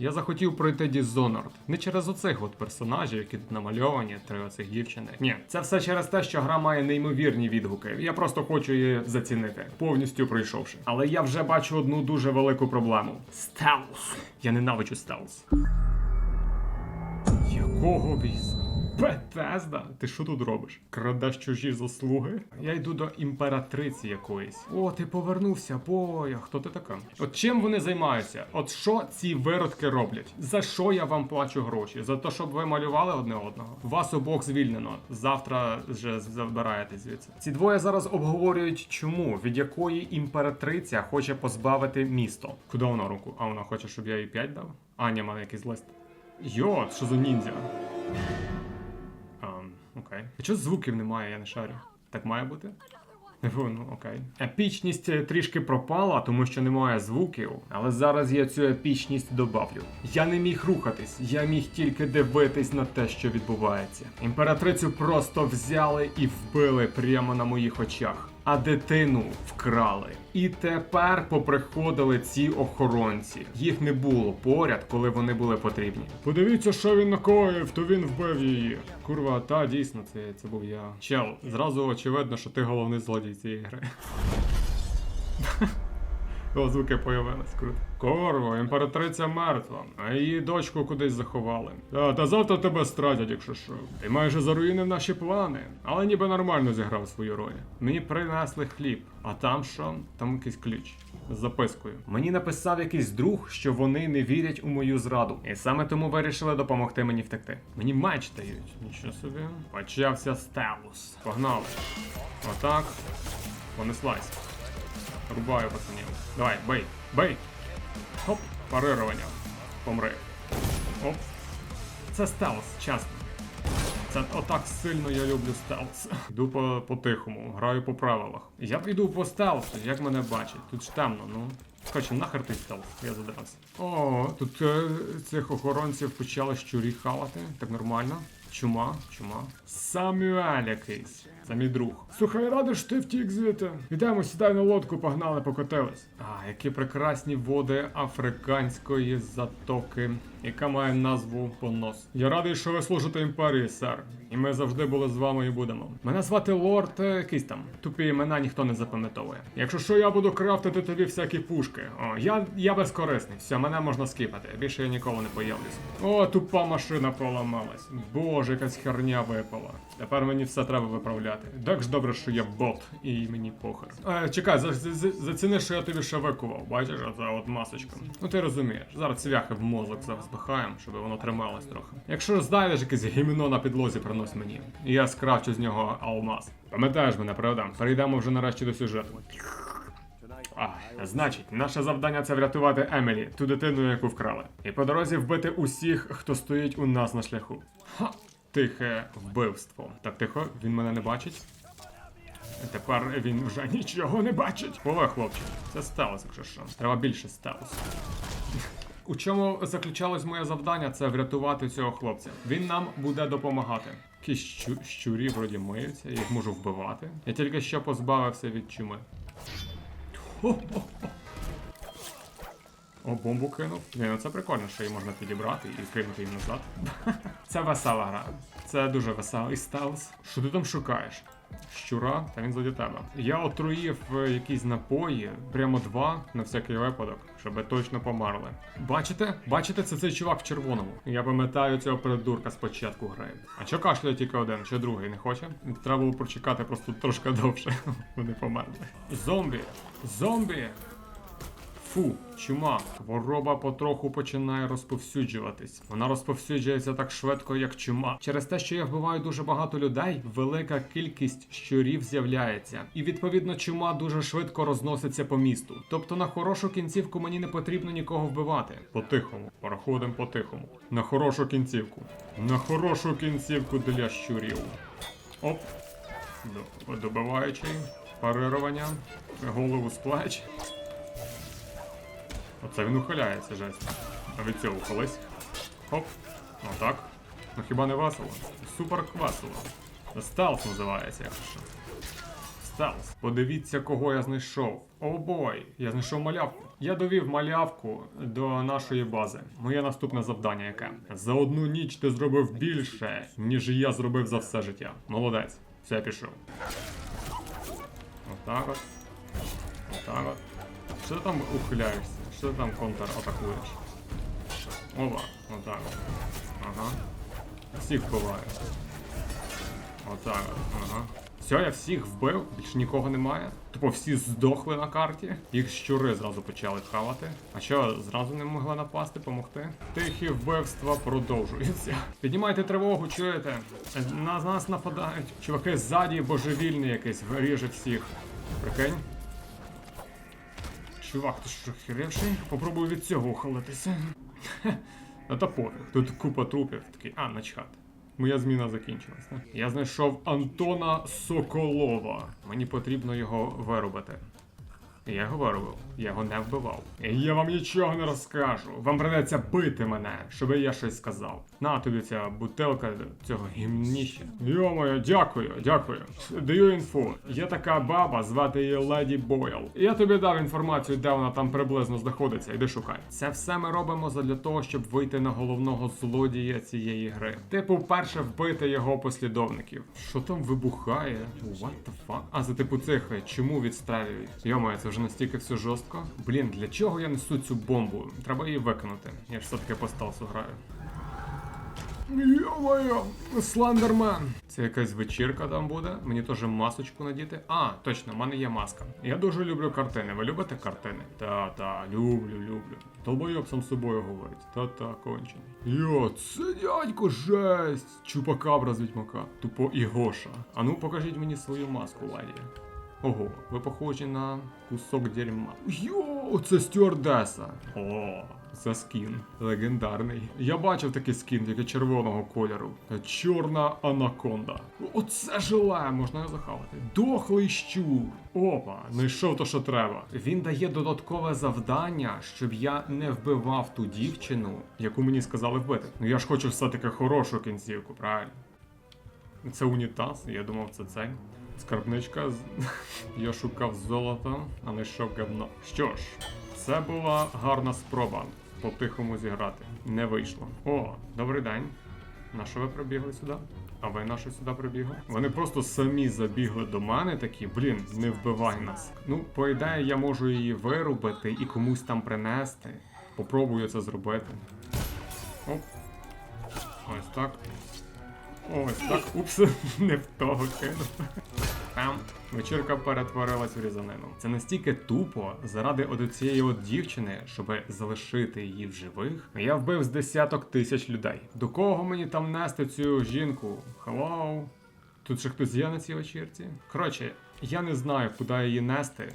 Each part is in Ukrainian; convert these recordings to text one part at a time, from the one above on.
Я захотів пройти Dishonored. Не через оцих от персонажів, які тут намальовані, три оцих дівчини. Ні, це все через те, що гра має неймовірні відгуки. Я просто хочу її зацінити, повністю пройшовши. Але я вже бачу одну дуже велику проблему: стелс. Я ненавиджу стелс. Якого біса? Бетезда? Ти що тут робиш? Крадеш чужі заслуги? Я йду до імператриці якоїсь. О, ти повернувся, боя. Хто ти така? От чим вони займаються? От що ці виродки роблять? За що я вам плачу гроші? За те, щоб ви малювали одне одного? Вас обох звільнено. Завтра вже забираєте звідси. Ці двоє зараз обговорюють, чому від якої імператриця хоче позбавити місто. Куди вона руку? А вона хоче, щоб я їй 5 дав? А, ні, мене якийсь лист. Йо, що за ніндзя? Окей. А чого звуків немає, я не шарю? Так має бути? Фу, ну окей. Епічність е, трішки пропала, тому що немає звуків, але зараз я цю епічність добавлю. Я не міг рухатись, я міг тільки дивитись на те, що відбувається. Імператрицю просто взяли і вбили прямо на моїх очах. А дитину вкрали. І тепер поприходили ці охоронці. Їх не було поряд, коли вони були потрібні. Подивіться, що він накоїв, то він вбив її. Курва, та дійсно, це, це був я. Чел, зразу очевидно, що ти головний злодій цієї гри. О, звуки появились, круто. Корво, імператриця мертва, а її дочку кудись заховали. Та, та завтра тебе стратять, якщо що. Ти майже заруїнив наші плани, але ніби нормально зіграв свою роль. Мені принесли хліб, а там що? Там якийсь ключ з запискою. Мені написав якийсь друг, що вони не вірять у мою зраду, і саме тому вирішили допомогти мені втекти. Мені меч дають. Нічого собі. Почався стелус. Погнали. Отак. Понеслась. Рубаю пацанів. Давай, бей, бей. Хоп, парирування. Помри. Оп. Це стелс, чесно. Це отак сильно я люблю стелс. Йду по, по-тихому, граю по правилах. Я йду по стелсу, як мене бачать. Тут ж темно, ну. Короче, нахер той стелс, я задрався. О, тут е, цих охоронців почали щурі хавати, так нормально. Чума, чума. Самюель якийсь. Це мій друг. Слухай, радий, що ти втік звідти. Ідемо, сідай на лодку, погнали, покотились. А, які прекрасні води африканської затоки, яка має назву Понос. Я радий, що ви служите імперії, сер. І ми завжди були з вами і будемо. Мене звати Лорд е, якийсь там. Тупі імена ніхто не запам'ятовує. Якщо що, я буду крафтити тобі всякі пушки. О, я, я безкорисний. Все, мене можна скіпати. Більше я ніколи не появлюсь. О, тупа машина поламалась. Боже, якась херня випала. Тепер мені все треба виправляти. Так ж добре, що я бот, і мені похер. Е, чекай, за, за, за- заціни, що я тобі ще викував. Бачиш, оця от масочка. Ну ти розумієш, зараз цвяхи в мозок запихаємо, щоб воно трималось трохи. Якщо знайдеш якесь гімно на підлозі, принось мені. І я скрафчу з нього алмаз. Пам'ятаєш мене, правда? Перейдемо вже нарешті до сюжету. А, значить, наше завдання це врятувати Емілі, ту дитину, яку вкрали. І по дорозі вбити усіх, хто стоїть у нас на шляху. Ха! Тихе вбивство. Так тихо, він мене не бачить. Тепер він вже нічого не бачить. Пове, хлопче, це сталося, якщо що. Треба більше сталося. У чому заключалось моє завдання? Це врятувати цього хлопця. Він нам буде допомагати. Якісь щу- щурі вроді миються, я їх можу вбивати. Я тільки що позбавився від чуми. О, бомбу кинув. Ні, ну це прикольно, що її можна підібрати і кинути її назад. Це весела гра. Це дуже веселий стелс. Що ти там шукаєш? Щура, та він заді тебе. Я отруїв е, якісь напої, прямо два на всякий випадок, щоб точно померли. Бачите? Бачите, це цей чувак в червоному. Я пам'ятаю цього придурка з початку гри. А чо кашляє тільки один, чи другий не хоче? Треба було прочекати просто трошки довше. Вони померли. Зомбі! Зомбі! Фу, чума. Хвороба потроху починає розповсюджуватись. Вона розповсюджується так швидко, як чума. Через те, що я вбиваю дуже багато людей, велика кількість щурів з'являється. І відповідно чума дуже швидко розноситься по місту. Тобто на хорошу кінцівку мені не потрібно нікого вбивати. По-тихому, проходимо по-тихому. На хорошу кінцівку. На хорошу кінцівку для щурів. Оп. Добиваючий. Парирування. Голову з плеч. Оце він ухиляється, жесть. А від цього ухились. Хоп. Отак. Ну хіба не весело? Супер весело. Стелс називається, якщо що. Стелс. Подивіться, кого я знайшов. О бой, я знайшов малявку. Я довів малявку до нашої бази. Моє наступне завдання яке? За одну ніч ти зробив більше, ніж я зробив за все життя. Молодець. Все, я пішов. Отак от. Отак от. Що ти там ухиляєшся? Що ти там контр-атакуєш? Ова, отак от. Ага. Всіх вбиваю. Отак ага. Все, я всіх вбив, більше нікого немає. Тупо всі здохли на карті. Їх щури зразу почали хавати. А що, зразу не могли напасти, помогти? Тихі вбивства продовжуються. Піднімайте тривогу, чуєте? На нас нападають. Чуваки ззаді божевільний якийсь ріже всіх. Прикинь? Чувак, ти що хіревший? Попробую від цього ухилитися. Хе, Ну та пофіг, тут купа трупів. Такий, а, начхати. Моя зміна закінчилась. не? Я знайшов Антона Соколова. Мені потрібно його вирубити. Я виробив, я його не вбивав. Я вам нічого не розкажу. Вам придеться бити мене, щоб я щось сказав. На тобі ця бутилка цього гімніща. Йо-моє, дякую, дякую. Даю інфу. Є така баба, звати її Леді Бойл. Я тобі дав інформацію, де вона там приблизно знаходиться. Іди шукай. Це все ми робимо задля того, щоб вийти на головного злодія цієї гри. Типу, вперше вбити його послідовників. Що там вибухає? What the fuck? А за типу цих чому відстрелюють? Йомає, це вже настільки все жорстко. Блін, для чого я несу цю бомбу? Треба її викинути. Я ж все-таки по стелсу граю. Йо-моє, Слендермен. Це якась вечірка там буде. Мені теж масочку надіти. А, точно, в мене є маска. Я дуже люблю картини. Ви любите картини? Та-та, люблю, люблю. Долбойоб сам з собою говорить. Та-та, кончений. Йо, це дядько жесть. Чупакабра з відьмака. Тупо і Гоша. А ну покажіть мені свою маску, ладі. Ого, ви похожі на кусок дерьма. Йо, це стюардеса. О, це скін. Легендарний. Я бачив такий скін, тільки червоного кольору. Чорна анаконда. Оце желе, можна його захавати. Дохлий щур. Опа, знайшов то, що треба. Він дає додаткове завдання, щоб я не вбивав ту дівчину, яку мені сказали вбити. Ну я ж хочу все-таки хорошу кінцівку, правильно? Це унітаз, я думав, це цей. Скарбничка. Я шукав золото, а знайшов говно. Що ж, це була гарна спроба по-тихому зіграти. Не вийшло. О, добрий день. На що ви прибігли сюди? А ви на що сюди прибігли? Вони просто самі забігли до мене такі, блін, не вбивай нас. Ну, по ідеї, я можу її вирубити і комусь там принести. Попробую це зробити. Оп. Ось так. Ось так. Упс, не в того кинув. Там вечірка перетворилась в різанину. Це настільки тупо заради от цієї от дівчини, щоб залишити її в живих. Я вбив з десяток тисяч людей. До кого мені там нести цю жінку? Хеллоу? Тут ще хтось є на цій вечірці? Коротше, я не знаю, куди її нести.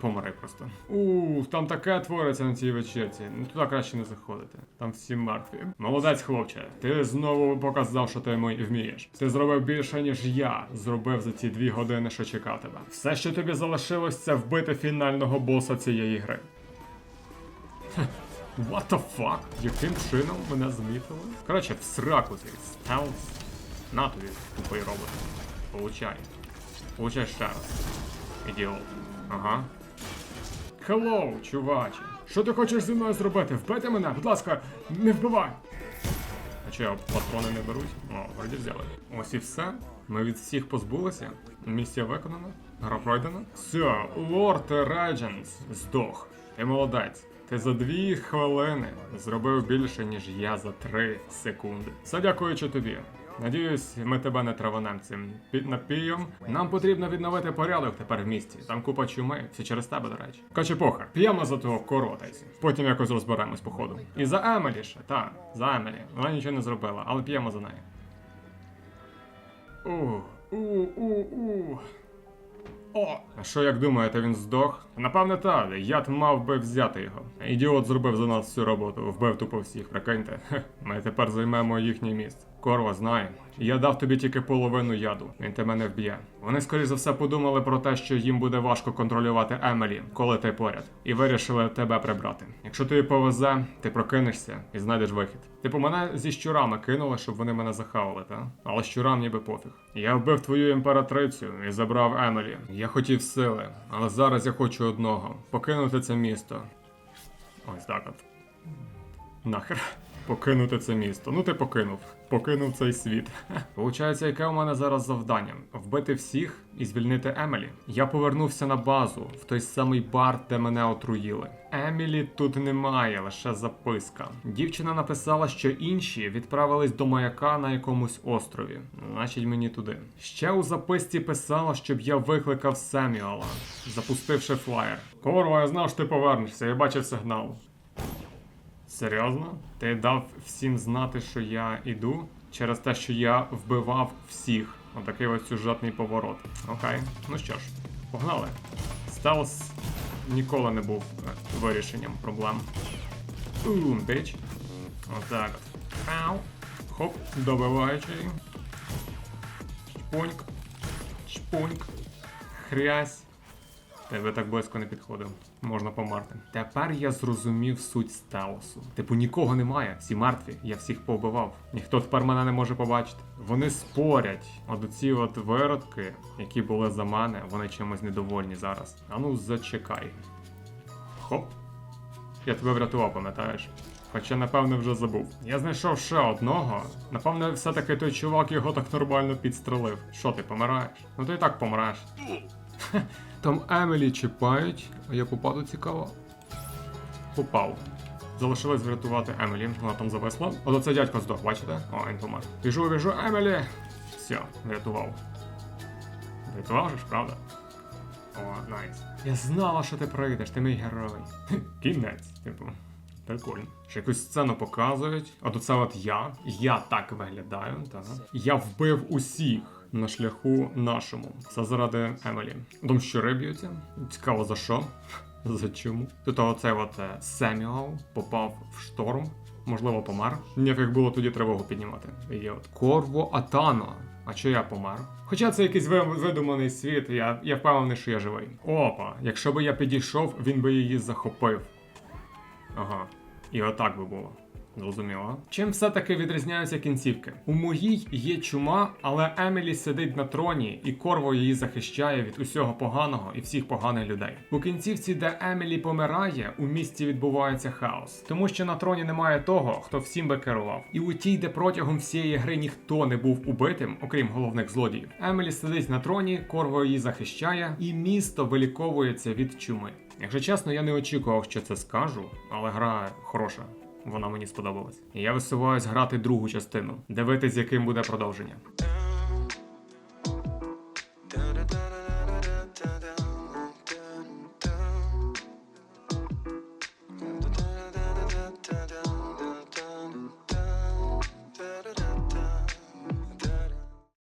Помри просто. Ух, там таке твориться на цій вечірці. Ну туди краще не заходити. Там всі мертві. Молодець, хлопче. Ти знову показав, що ти вмієш. Ти зробив більше, ніж я зробив за ці дві години, що чекав тебе. Все, що тобі залишилось, це вбити фінального боса цієї гри. What the fuck? Яким чином мене змітили? Коротше, в сраку цей стелс. На тобі, тупий робот. Получай. Получай ще раз. Ідіот. Ага. Хеллоу, чуваче. Що ти хочеш зі мною зробити? Вбити мене, будь ласка, не вбивай. А що, патрони не беруть? О, вроді взяли. Ось і все. Ми від всіх позбулися. Місія виконана. Гра пройдена. Все, лорд Редженс здох. Ти молодець. Ти за дві хвилини зробив більше, ніж я за три секунди. Все дякуючи тобі. Надіюсь, ми тебе не траванем цим під напієм. Нам потрібно відновити порядок тепер в місті. Там купа чуми, все через тебе, до речі. Каче похер, п'ємо за того коротайся. Потім якось розберемось по ходу. І за Емелі ще, та, за Емелі. Вона нічого не зробила, але п'ємо за неї. У, у, у, у. О! А що як думаєте, він здох? Напевне, так, яд мав би взяти його. Ідіот зробив за нас всю роботу, вбив тупо всіх, прикиньте. Ми тепер займемо їхнє місце. Корво, знай. Я дав тобі тільки половину яду. Він тебе не вб'є. Вони, скоріш за все, подумали про те, що їм буде важко контролювати Емелі, коли ти поряд, і вирішили тебе прибрати. Якщо тобі повезе, ти прокинешся і знайдеш вихід. Типу, мене зі щурами кинули, щоб вони мене захавали, та? Але щурам ніби пофіг. Я вбив твою імператрицю і забрав Емелі. Я хотів сили, але зараз я хочу одного покинути це місто. Ось так от. Нахер. Покинути це місто. Ну ти покинув. Покинув цей світ. Получається, яке у мене зараз завдання? Вбити всіх і звільнити Емелі. Я повернувся на базу, в той самий бар, де мене отруїли. Емілі тут немає, лише записка. Дівчина написала, що інші відправились до маяка на якомусь острові. Значить, мені туди. Ще у записці писала, щоб я викликав Семюала, запустивши флаєр. Корва, я знав, що ти повернешся, я бачив сигнал. Серйозно? Ти дав всім знати, що я іду через те, що я вбивав всіх. Отакий ось сюжетний поворот. Окей, ну що ж, погнали. Стелс ніколи не був е, вирішенням проблем. Бум, бич. Отак от. Ау. Хоп, добиваючи. Чпуньк. Чпуньк. Хрясь. Тебе так близько не підходив. Можна померти. Тепер я зрозумів суть стелсу. Типу нікого немає, всі мертві, я всіх повбивав. Ніхто тепер мене не може побачити. Вони спорять. От оці от виродки, які були за мене, вони чимось недовольні зараз. А ну зачекай. Хоп. Я тебе врятував, пам'ятаєш? Хоча, напевне, вже забув. Я знайшов ще одного. Напевне, все-таки той чувак його так нормально підстрелив. Що ти помираєш? Ну ти і так помреш. Там Емілі чіпають, а я попаду цікаво. Попав. Залишилось врятувати Емілі, вона там зависла. От оце дядько здох, бачите? О, він помер. Біжу, біжу, Емілі! Все, врятував. Врятував же ж, правда? О, найс. Я знала, що ти прийдеш, ти мій герой. Кінець, типу. Прикольно. Ще якусь сцену показують. От оце от я. Я так виглядаю, так. Я вбив усіх на шляху нашому. Це заради Емелі. Дом щури б'ються. Цікаво за що? За чому? Тут оцей от е, Семюал попав в шторм. Можливо, помер. Ніяк було тоді тривогу піднімати. І от Корво Атано. А чи я помер? Хоча це якийсь видуманий світ, я, я впевнений, що я живий. Опа, якщо би я підійшов, він би її захопив. Ага. І отак би було. Зрозуміло. Чим все-таки відрізняються кінцівки? У моїй є чума, але Емілі сидить на троні, і Корво її захищає від усього поганого і всіх поганих людей. У кінцівці, де Емілі помирає, у місті відбувається хаос, тому що на троні немає того, хто всім би керував. І у тій, де протягом всієї гри ніхто не був убитим, окрім головних злодіїв. Емілі сидить на троні, Корво її захищає, і місто виліковується від чуми. Якщо чесно, я не очікував, що це скажу, але гра хороша. Вона мені сподобалась. І я висуваюсь грати другу частину, дивитись, яким буде продовження.